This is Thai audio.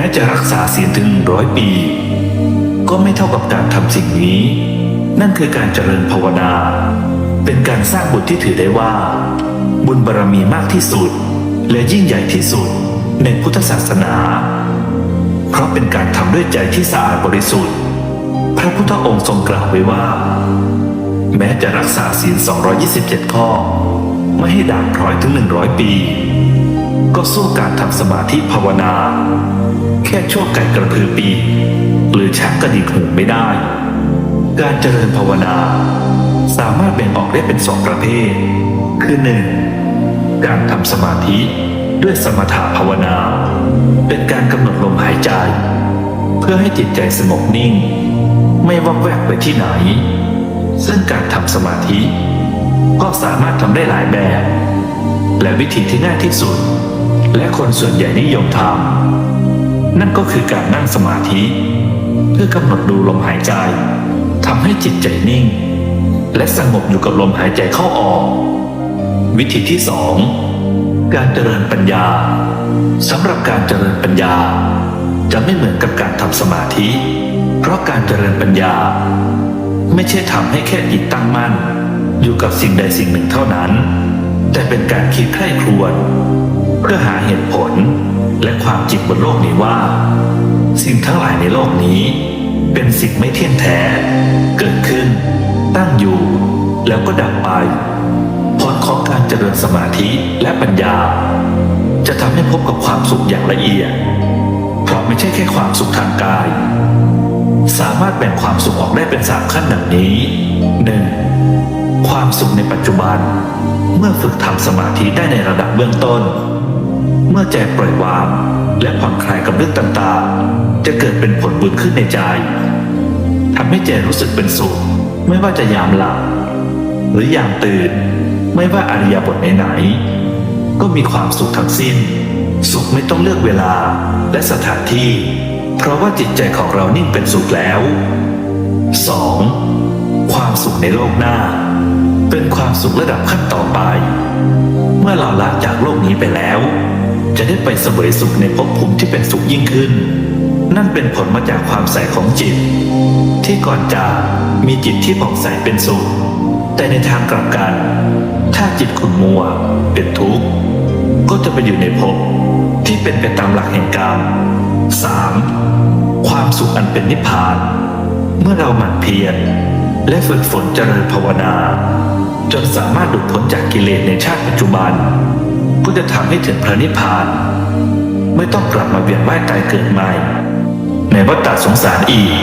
แม้จะรักษาศีลถึงร้อยปี ก็ไม่เท่ากับการทำสิ่งนี้ นั่นคือการเจริญภาวนา เป็นการสร้างบุญที่ถือได้ว่า บุญบารรมีมากที่สุด และยิ่งใหญ่ที่สุดในพุทธศาสนา เพราะเป็นการทำด้วยใจที่สะอาดบริสุทธิ์ พระพุทธองค์ทรงกล่าวไว้ว่า แม้จะรักษาศีล 227 ข้อ ไม่ให้ด่างพร้อยถึง 100 ปี ก็สู้การทำสมาธิภาวนา แค่ชั่วไก่กระพือปีหรือชักกระดิกหูไม่ได้ การเจริญภาวนา สามารถแบ่งออกได้เป็นสองประเภท คือหนึ่งการทำสมาธิด้วยสมถะภาวนา เป็นการกำหนดลมหายใจ เพื่อให้จิตใจสงบนิ่ง ไม่วักแวกไปที่ไหน ซึ่งการทำสมาธิ ก็สามารถทำได้หลายแบบ และวิธีที่ง่ายที่สุด และคนส่วนใหญ่นิยมทำนั่นก็คือการนั่งสมาธิ เพื่อกำหนดดูลมหายใจทำให้จิตใจนิ่ง และสงบอยู่กับลมหายใจเข้าออก วิธีที่สองการเจริญปัญญาสำหรับการเจริญปัญญา จะไม่เหมือนกับการทำสมาธิ เพราะการเจริญปัญญา ไม่ใช่ทำให้แค่จิตตั้งมั่น อยู่กับสิ่งใดสิ่งหนึ่งเท่านั้น แต่เป็นการคิดใคร่ครวญ เพื่อหาเหตุผลและความจริงบนโลกนี้ว่า สิ่งทั้งหลายในโลกนี้ เป็นสิ่งไม่เที่ยงแท้ เกิดขึ้น ตั้งอยู่ แล้วก็ดับไปผลของการเจริญสมาธิและปัญญา จะทำให้พบกับความสุขอย่างละเอียด เพราะไม่ใช่แค่ความสุขทางกาย สามารถแบ่งความสุขออกได้เป็นสามขั้นดังนี้ 1. ความสุขในปัจจุบัน เมื่อฝึกทำสมาธิได้ในระดับเบื้องต้น เมื่อใจปล่อยวางและผ่อนคลายกับเรื่องต่างๆ จะเกิดเป็นผลบุญขึ้นในใจทำให้ใจรู้สึกเป็นสุขไม่ว่าจะยามหลับหรือยามตื่น ไม่ว่าอริยบทไหนๆก็มีความสุขทั้งสิ้น สุขไม่ต้องเลือกเวลาและสถานที่ เพราะว่าจิตใจของเรานิ่งเป็นสุขแล้ว 2. ความสุขในโลกหน้า เป็นความสุขระดับขั้นต่อไป เมื่อเราละจากโลกนี้ไปแล้ว จะได้ไปเสวยสุขในภพภูมิที่เป็นสุขยิ่งขึ้น นั่นเป็นผลมาจากความใสของจิต ที่ก่อนจากมีจิตที่ผ่องใสเป็นสุข แต่ในทางกลับกัน ถ้าจิตขุ่นมัว เป็นทุกข์ ก็จะไปอยู่ในภพที่เป็นไปตามหลักแห่งกรรม 3. ความสุขอันเป็นนิพพาน เมื่อเราหมั่นเพียรและฝึกฝนเจริญภาวนา จนสามารถหลุดพ้นจากกิเลสในชาติปัจจุบัน ก็จะทำให้ถึงพระนิพพาน ไม่ต้องกลับมาเวียนว่ายตายเกิดใหม่ในวัฏฏะสงสารอีก